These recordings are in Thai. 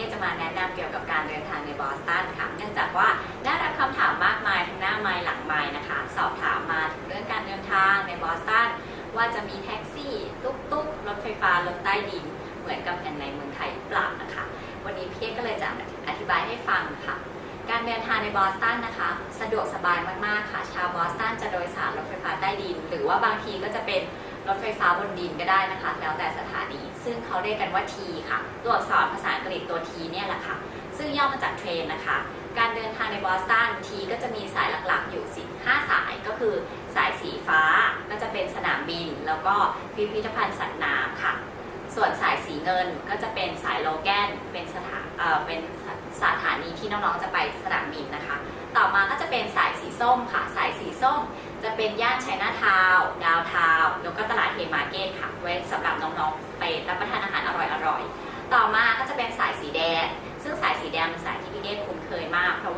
ที่จะมาแนะนำเกี่ยวกับการเดินทางในบอสตันค่ะ เนื่องจากว่าได้รับคำถามมากมายทั้งหน้าไม้หลังไม้นะคะ สอบถามมาถึงเรื่องการเดินทางในบอสตันว่าจะมีแท็กซี่ตุ๊กตุ๊กรถไฟฟ้ารถใต้ดิน เหมือนกับในเมืองไทยเปล่านะคะ วันนี้พี่ก็เลยจะอธิบายให้ฟังค่ะ การเดินทางในบอสตันนะคะ สะดวกสบายมากๆค่ะ ชาวบอสตันจะโดยสารรถไฟฟ้าใต้ดิน หรือว่าบางทีก็จะเป็นรถไฟฟ้าบนดินก็ได้นะคะ แล้วแต่สถานี ซึ่งเขาเรียกกันว่า T ค่ะ ตัวอักษรภา ษาอังกฤษตัว T เนี่ยแหละค่ะ ซึ่งย่อมาจากเทรนนะคะ การเดินทางในบอสตัน T ก็จะมีสายหลักๆอยู่สิ5สายก็คือสายสีฟ้าก็จะเป็นสนามบิน แล้วก็พิพิธภัณฑ์สัตว์น้ำค่ะ ส่วนสายสีเงินก็จะเป็นสายโลแกนเป็นสถานเอ่อเป็นสถานีที่น้องๆจะไปสนามบินนะคะ ต่อมาก็จะเป็นสายสีส้มค่ะ สายสีส้มจะเป็นย่านไชน่าทาวน์ดาวทาวน์แล้วก็ตลาดเฮมาร์เก็ตค่ะ ไว้สำหรับน้องๆ ไปรับประทานอาหารอร่อยๆ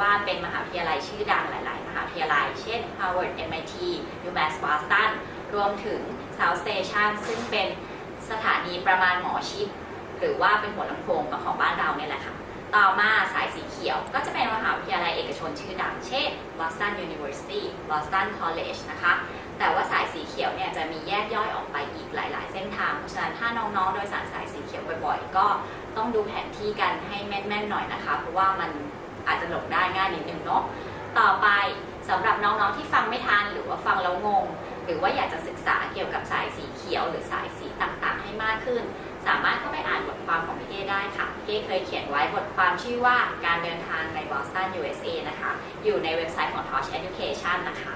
ว่าเป็นมหาวิทยาลัยชื่อดังหลาย ๆ มหาวิทยาลัย เช่น Harvard MIT UMass Boston รวมถึง South Station ซึ่งเป็นสถานีประมาณหมอชิปหรือว่าเป็นหัวลำโพงของบ้านเราเนี่ยแหละค่ะ ต่อมาสายสีเขียวก็จะเป็นมหาวิทยาลัยเอกชนชื่อดัง เช่น Boston University Boston College นะคะ แต่ว่าสายสีเขียวเนี่ยจะมีแยกย่อยออกไปอีกหลาย ๆ เส้นทาง เพราะฉะนั้นถ้าน้อง ๆ โดยสารสายสีเขียวบ่อย ๆ ก็ต้องดูแผนที่กันให้แม่น ๆ หน่อยนะคะ เพราะว่ามัน อาจจะหลงได้ง่ายนิดนึงเนาะต่อไปสำหรับน้องๆที่ฟังไม่ทันหรือว่าฟังแล้วงง หรือว่าอยากจะศึกษาเกี่ยวกับสายสีเขียว หรือสายสีต่างๆ ให้มากขึ้น สามารถเข้าไปอ่านบทความของพี่เก้ได้ค่ะพี่เก้เคยเขียนไว้บทความชื่อว่าการเดินทางในบอสตัน USA นะคะ อยู่ในเว็บไซต์ของ Touch Education นะคะ